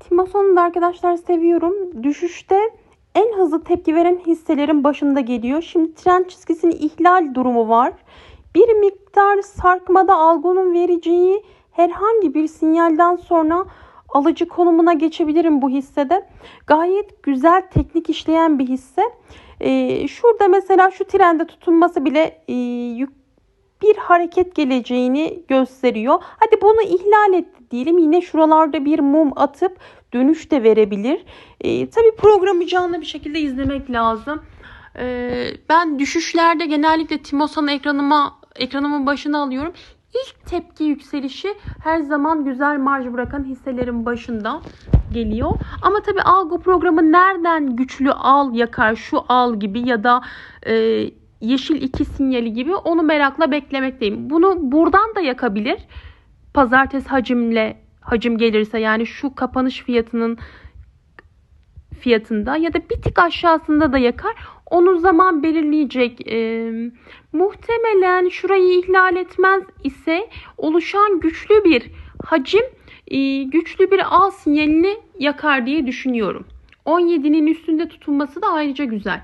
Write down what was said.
Timosan'ı da arkadaşlar seviyorum. Düşüşte en hızlı tepki veren hisselerin başında geliyor. Şimdi trend çizgisinin ihlal durumu var. Bir miktar sarkmada algonun vereceği herhangi bir sinyalden sonra alıcı konumuna geçebilirim bu hissede. Gayet güzel teknik işleyen bir hisse. Ee, şurada mesela şu trende tutunması bile e, yük bir hareket geleceğini gösteriyor. Hadi bunu ihlal etti diyelim. Yine şuralarda bir mum atıp dönüş de verebilir. E, tabii programı canlı bir şekilde izlemek lazım. E, ben düşüşlerde genellikle Timosan'ı ekranıma ekranımın başına alıyorum. İlk tepki yükselişi her zaman güzel marj bırakan hisselerin başında geliyor. Ama tabii algo programı nereden güçlü al yakar şu al gibi ya da e, yeşil 2 sinyali gibi onu merakla beklemekteyim. Bunu buradan da yakabilir. Pazartesi hacimle hacim gelirse yani şu kapanış fiyatının fiyatında ya da bir tık aşağısında da yakar. Onu zaman belirleyecek. Ee, muhtemelen şurayı ihlal etmez ise oluşan güçlü bir hacim e, güçlü bir al sinyalini yakar diye düşünüyorum. 17'nin üstünde tutulması da ayrıca güzel.